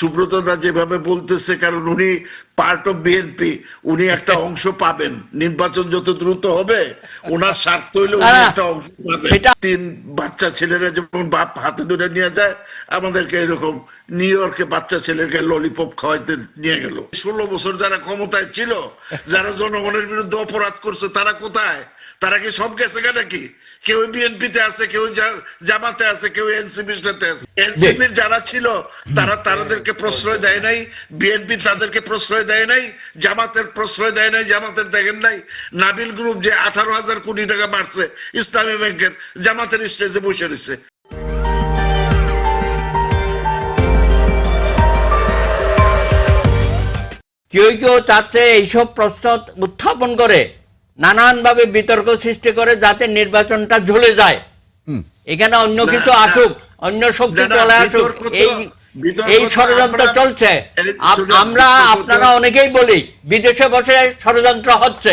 সুব্রত দা যেভাবে বলতেছে কারণ উনি পার্ট অফ বিএনপি উনি একটা অংশ পাবেন। নির্বাচন যত দ্রুত হবে ওনার স্বার্থ হইলে উনি একটা অংশ পাবেন। তিন বাচ্চা ছেলেরা যেমন বাপ হাতে ধরে নিয়ে যায় আমাদেরকে এরকম নিউ ইয়র্কে বাচ্চা ছেলেকে ললিপপ খাওয়াইতে নিয়ে গেল। ষোলো বছর যারা ক্ষমতায় ছিল যারা জনগণের বিরুদ্ধে অপরাধ করছে তারা কোথায়? তারা কি সব গেছে নাকি? কেউ বিএনপিতে আছে, কেউ জামাতে আছে, কেউ এনসিপির সাথে আছে। এনসিপির যারা ছিল, তারা তাদেরকে প্রশ্রয় দেয় নাই বিএনপি তাদেরকে প্রশ্রয় দেয় নাই, জামাতের প্রশ্রয় দেয় নাই, জামাতের দেখেন নাই। নাবিল গ্রুপ যে আঠারো হাজার কোটি টাকা বাড়ছে, ইসলামী ব্যাংকের জামাতের স্টেজে বসে রয়েছে। কেউ কেউ চাচ্ছে এইসব প্রশ্ন উত্থাপন করে। নানানভাবে বিতর্ক সৃষ্টি করে যাতে নির্বাচনটা ঝুলে যায়। এখানে অন্য কিছু আসুক অন্য শক্তি চলে আসুক এই এই ষড়যন্ত্র চলছে। আমরা আপনারা অনেকেই বলি বিদেশে বসে ষড়যন্ত্র হচ্ছে।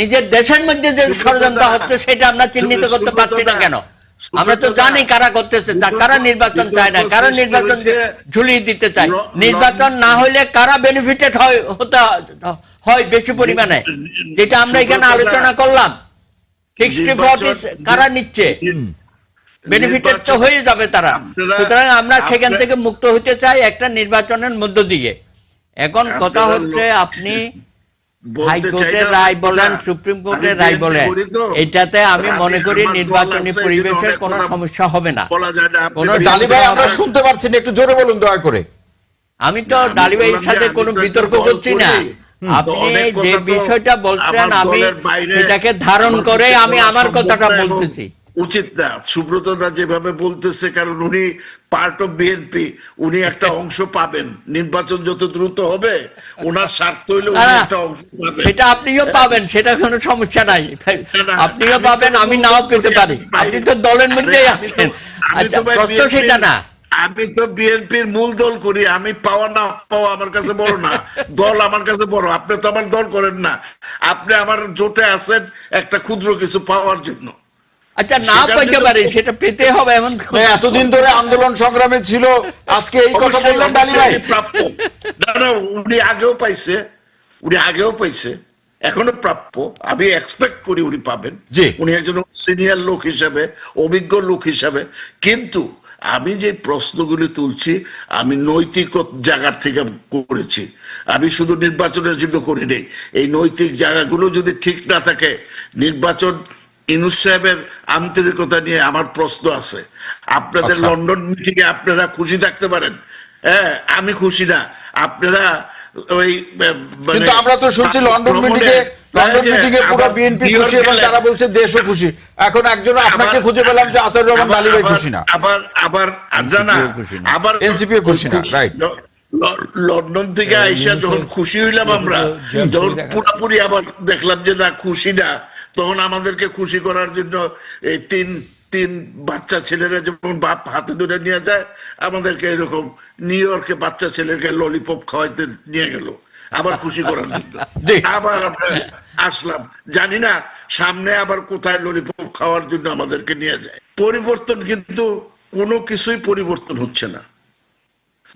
নিজের দেশের মধ্যে যে ষড়যন্ত্র হচ্ছে সেটা আমরা চিহ্নিত করতে পারছি না কেন? আমরা তো জানি কারা করতেছে কারা নির্বাচন চায় না কারা নির্বাচন ঝুলিয়ে দিতে চায়? নির্বাচন না হইলে কারা বেনিফিটেড হয় হতে হয় বেশি পরিমাণে যেটা আমরা এখানে আলোচনা করলাম। নির্বাচন- ফোর্টি কারা নিচ্ছে? বেনিফিটেড তো হয়ে যাবে তারা। সুতরাং আমরা সেখান থেকে মুক্ত হতে চাই একটা নির্বাচনের মধ্য দিয়ে। এখন কথা হচ্ছে আপনি হাইকোর্টের রায় বলেন সুপ্রিম কোর্টের রায় বলেন। এটাতে আমি মনে করি নির্বাচনী পরিবেশের কোনো সমস্যা হবে না। কোনো ভাই আমরা শুনতে পারছি না একটু জোরে বলুন দয়া করে। আমি তো ডালিবাইয়ের সাথে কোনো বিতর্ক করছি না। আপনি যে বিষয়টা বলছেন আমি ধারণ করে আমি আমার কথাটা বলতেছি। উচিত না। সুব্রত দা যেভাবে বলতেছে কারণ উনি পার্ট অফ বিএনপি উনি একটা অংশ পাবেন। নির্বাচন যত দ্রুত হবে ওনার স্বার্থ হইলে উনি একটা অংশ পাবেন। সেটা আপনিও পাবেন সেটা কোনো সমস্যা নাই। আপনিও পাবেন আমি নাও পেতে পারি। আপনি তো দলের মধ্যেই আছেন। আচ্ছা প্রশ্ন সেটা না। আমি তো বিএনপির মূল দল করি আমি পাওয়া না পাওয়া আমার কাছে বড় না দল আমার কাছে বড় আপনি তো আমার দল করেন না। আপনি আমার জোটে আছেন একটা ক্ষুদ্র কিছু পাওয়ার জন্য। আচ্ছা না জন্য- পারি সেটা পেতে হবে এমন এতদিন ধরে আন্দোলন সংগ্রামে ছিল আজকে এই কথা অবশ্যই, বললেন ডালি ভাই। প্রাপ্য। না না উনি আগেও পাইছে উনি আগেও পাইছে এখনও প্রাপ্য। আমি এক্সপেক্ট করি উনি পাবেন। উনি একজন সিনিয়র লোক হিসাবে অভিজ্ঞ লোক হিসাবে। কিন্তু আমি যে প্রশ্নগুলি তুলছি আমি নৈতিক জায়গার থেকে করেছি। আমি শুধু নির্বাচনের জন্য করি নেই। এই নৈতিক জায়গাগুলো যদি ঠিক না থাকে নির্বাচন ইনুস সাহেবের আন্তরিকতা নিয়ে আমার প্রশ্ন আছে। আপনাদের আচ্ছা। লন্ডন মিটিংয়ে আপনারা খুশি থাকতে পারেন? হ্যাঁ আমি খুশি না। আপনারা ওই মানে- কিন্তু আমরা তো শুনছি লন্ডন মিটিং এ লন্ডন যে মিটিং এ পুরো বিএনপি খুশি এবং তারা বলছে দেশও খুশি। এখন একজন আপনাকে খুঁজে পেলাম যে আতাউর রহমান ভাই খুশি না। আবার আবার জানা। আবার ও খুশি না, ল- লন্ডন থেকে আইসা যখন খুশি হইলাম আমরা যখন পুরোপুরি আবার দেখলাম যে না খুশি না তখন আমাদেরকে খুশি করার জন্য এই তিন তিন বাচ্চা ছেলেরা যেমন বাপ হাতে ধরে নিয়ে যায় আমাদেরকে এরকম নিউ ইয়র্কে বাচ্চা ছেলেকে ললিপপ খাওয়াইতে নিয়ে গেল। আবার খুশি করার জন্য। আবার আমরা আসলাম। জানি না সামনে আবার কোথায় ললিপপ খাওয়ার জন্য আমাদেরকে নিয়ে যায়। পরিবর্তন কিন্তু কোনো কিছুই পরিবর্তন হচ্ছে না।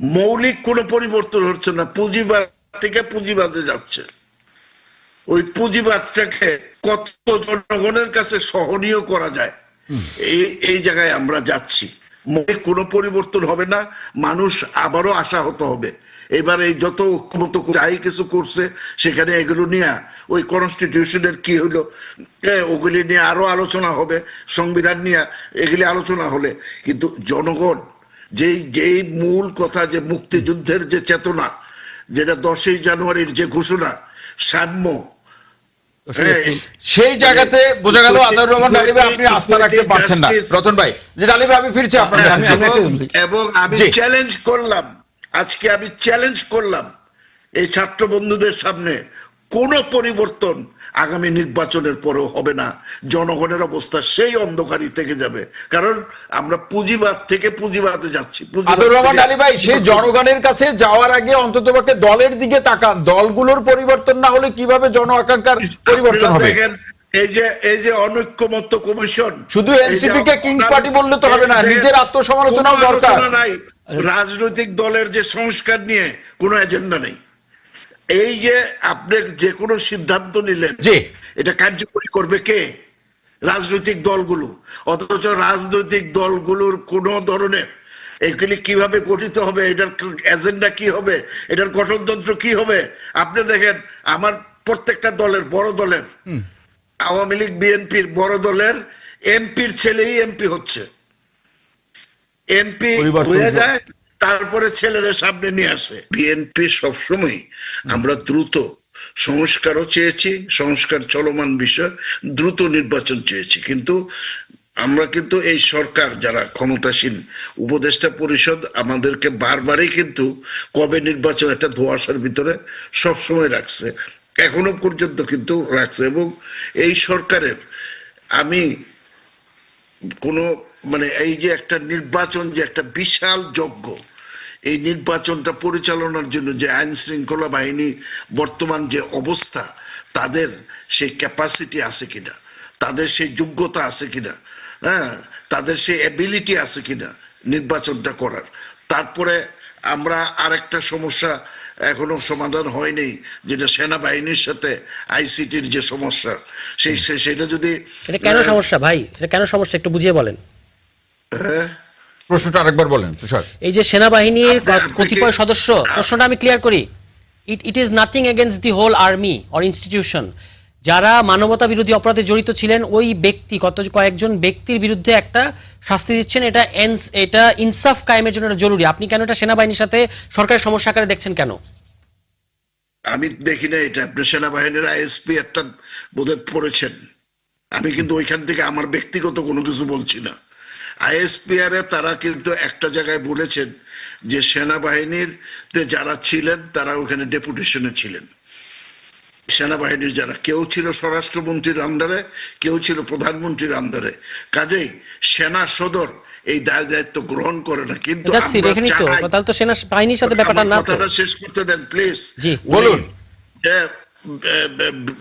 মৌলিক কোনো পরিবর্তন হচ্ছে না। পুঁজিবাদ থেকে পুঁজিবাদে যাচ্ছে। ওই পুঁজিবাদটাকে কত জনগণের কাছে সহনীয় করা যায়? এই এই জায়গায় আমরা যাচ্ছি। মনে কোনো পরিবর্তন হবে না, মানুষ আবারও আশাহত হবে। এবার এই যত ঐক্যমত যাই কিছু করছে, সেখানে এগুলো নিয়ে ওই কনস্টিটিউশনের কি হলো ওগুলি নিয়ে আরও আলোচনা হবে, সংবিধান নিয়ে এগুলি আলোচনা হলে। কিন্তু জনগণ, যেই যেই মূল কথা যে মুক্তিযুদ্ধের যে চেতনা, যেটা দশই জানুয়ারির যে ঘোষণা, সাম্য সেই জায়গাতে বোঝা গেল আতাউর রহমান ডালিবে আপনি আস্থা রাখতে পারছেন না। রতন ভাই যে ডালিবে আমি ফিরছি আপনার কাছে। আমি- আমি- এবং- আমি। চ্যালেঞ্জ করলাম। আজকে আমি চ্যালেঞ্জ করলাম এই ছাত্র বন্ধুদের সামনে। কোনো পরিবর্তন আগামী নির্বাচনের পরেও হবে না। জনগণের অবস্থা সেই অন্ধকারই থেকে যাবে। কারণ আমরা পুঁজিবাদ থেকে পুঁজিবাদে যাচ্ছি। রহমান ভাই সেই জনগণের কাছে যাওয়ার আগে অন্তত দলের দিকে তাকান। দলগুলোর পরিবর্তন না হলে কীভাবে জন আকাঙ্ক্ষার পরিবর্তন হবে? এই যে এই যে অনৈক্যমত্য কমিশন শুধু NCP কে কিংস পার্টি বললে তো হবে না, নিজের আত্মসমালোচনাও দরকার। রাজনৈতিক দলের যে সংস্কার নিয়ে কোনো এজেন্ডা নেই। এই যে আপনি যে কোনো সিদ্ধান্ত নিলেন জি। এটা কার্যকরী করবে কে? রাজনৈতিক দলগুলো। অথচ রাজনৈতিক দলগুলোর কোন ধরনের এগুলি কীভাবে গঠিত হবে এটার এজেন্ডা কি হবে এটার গঠনতন্ত্র কি হবে? আপনি দেখেন আমার প্রত্যেকটা দলের বড় দলের আওয়ামী লীগ বিএনপির বড় দলের এমপির ছেলেই এমপি হচ্ছে। এমপি হয়ে যায় তারপরে ছেলেরা সামনে নিয়ে আসে। বিএনপি সবসময় আমরা দ্রুত সংস্কারও চেয়েছি, সংস্কার চলমান বিষয়, দ্রুত নির্বাচন চেয়েছি। কিন্তু আমরা কিন্তু এই সরকার যারা ক্ষমতাসীন উপদেষ্টা পরিষদ, আমাদেরকে বারবারই কিন্তু কবে নির্বাচন একটা ধোয়াশার ভিতরে সবসময় রাখছে। এখনও পর্যন্ত কিন্তু রাখছে এবং এই সরকারের আমি কোনো মানে এই যে একটা নির্বাচন যে একটা বিশাল যজ্ঞ এই নির্বাচনটা পরিচালনার জন্য যে আইন শৃঙ্খলা বাহিনী বর্তমান যে অবস্থা তাদের সেই ক্যাপাসিটি আছে কিনা? তাদের সেই যোগ্যতা আছে কিনা? হ্যাঁ তাদের সেই অ্যাবিলিটি আছে কিনা নির্বাচনটা করার? তারপরে আমরা আরেকটা সমস্যা এখনও সমাধান হয়নি যেটা সেনাবাহিনীর সাথে আইসিটির যে সমস্যা সেই সে- সেটা যদি কেন সমস্যা ভাই? এটা কেন সমস্যা একটু বুঝিয়ে বলেন। প্রশ্নটা আরেকবার বলেন তুষার। এই যে সেনাবাহিনীর কতিপয় সদস্য প্রশ্নটা আমি ক্লিয়ার করি। It it is nothing against the whole army or institution যারা মানবতা বিরোধী অপরাধে জড়িত ছিলেন ওই ব্যক্তি কত কয়েকজন ব্যক্তির বিরুদ্ধে একটা শাস্তি দিচ্ছেন এটা এনস- এটা ইনসাফ কায়েমের জন্য এটা জরুরি। আপনি কেন এটা সেনাবাহিনীর সাথে সরকারের সমস্যা আকারে দেখছেন কেন? আমি দেখি না এটা আপনি সেনাবাহিনীর আইএসপি একটা বোধহয় পড়েছেন। আমি কিন্তু ওইখান থেকে আমার ব্যক্তিগত কোনো কিছু বলছি না। আইএসপিআর এ তারা কিন্তু একটা জায়গায় বলেছেন যে সেনাবাহিনীর যারা ছিলেন তারা ওখানে ডেপুটেশনে ছিলেন। সেনাবাহিনীর যারা কেউ ছিল স্বরাষ্ট্রমন্ত্রীর আন্ডারে কেউ ছিল প্রধানমন্ত্রীর আন্ডারে। কাজেই সেনা সদর এই দায় দায়িত্ব গ্রহণ করে না কিন্তু যাচ্ছি আমরা এখানেই তো। চাই- তাহলে তো সেনা বাহিনীর সাথে ব্যাপারটা না কথাটা শেষ করতে দেন প্লিজ। বলুন।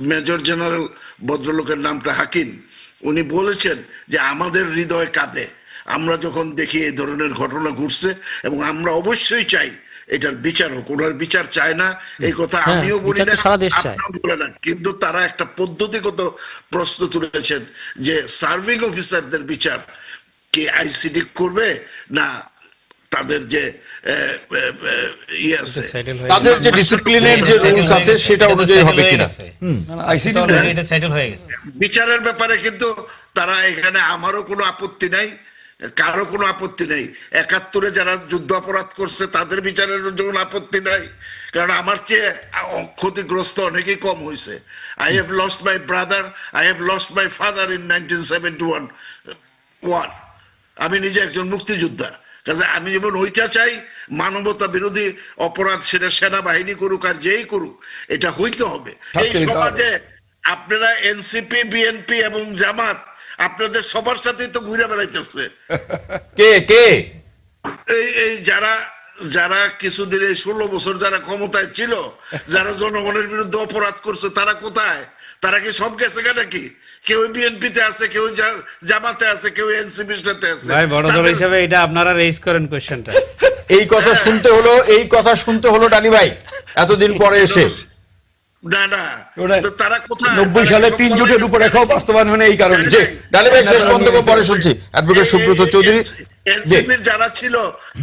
মেজর জেনারেল ভদ্রলোকের নামটা হাকিম উনি বলেছেন যে আমাদের হৃদয় কাঁদে। আমরা যখন দেখি এই ধরনের ঘটনা ঘটছে এবং আমরা অবশ্যই চাই এটার বিচার হোক ওনার বিচার চায় না এই কথা হ্যাঁ, আমিও বলি না কিন্তু তারা একটা পদ্ধতিগত প্রশ্ন তুলেছেন যে সার্ভিং অফিসারদের বিচার কি আইসিডি করবে না তাদের যে ইয়ে আছে? তাদের যে ডিসিপ্লিনের যে রুলস আছে সেটা অনুযায়ী হবে কিনা? আইসিডি এটা সেটেল হয়ে গেছে। বিচারের ব্যাপারে কিন্তু তারা এখানে আমারও কোনো আপত্তি নাই। কারও কোনো আপত্তি নেই। একাত্তরে যারা যুদ্ধ অপরাধ করছে তাদের বিচারের যেমন আপত্তি নাই। কারণ আমার চেয়ে ক্ষতিগ্রস্ত অনেকেই কম হয়েছে I have lost my brother I have lost my father in nineteen seventy one one আমি নিজে একজন মুক্তিযোদ্ধা। কাজে আমি যেমন ওইটা চাই মানবতা বিরোধী অপরাধ সেটা সেনাবাহিনী করুক আর যেই করুক এটা হইতে হবে। এই। সমাজে আপনারা এনসিপি বিএনপি এবং জামাত আপনাদের সবার সাথেই তো ঘুরে বেড়াইতেছে। কে কে? এই এই যারা যারা কিছুদিন এই ষোলো বছর যারা ক্ষমতায় ছিল যারা জনগণের বিরুদ্ধে অপরাধ করছে তারা কোথায়? তারা কি সব গেছে নাকি? কেউ বিএনপিতে আছে কেউ জামাতে আছে কেউ এনসিপির সাথে আছে। ভাই বড় দল হিসাবে এটা আপনারা রেজ করেন কোশ্চেনটা এই কথা শুনতে হলো এই কথা শুনতে হলো ডানি ভাই এতদিন পরে এসে। না না। তারা কোথায়? নব্বই সালে তিন পালায় জোটের গেছে। বাস্তবায়ন হয় এই কারণে। জি ডানি ভাই শেষ মন্তব্য পরে শুনছি। অ্যাডভোকেট সুব্রত চৌধুরী। এনসিপির যারা ছিল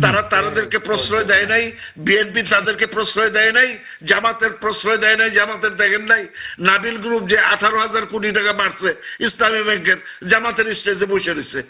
তারা তাদেরকে প্রশ্রয় দেয় নাই। বিএনপি তাদেরকে প্রশ্রয় দেয় নাই। জামাতের প্রশ্রয় দেয় নাই। জামাতের দেখেন নাই। নাবিল গ্রুপ যে আঠারো হাজার কোটি টাকা বাড়ছে ইসলামী ব্যাংকের জামাতের স্টেজে বসে রয়েছে।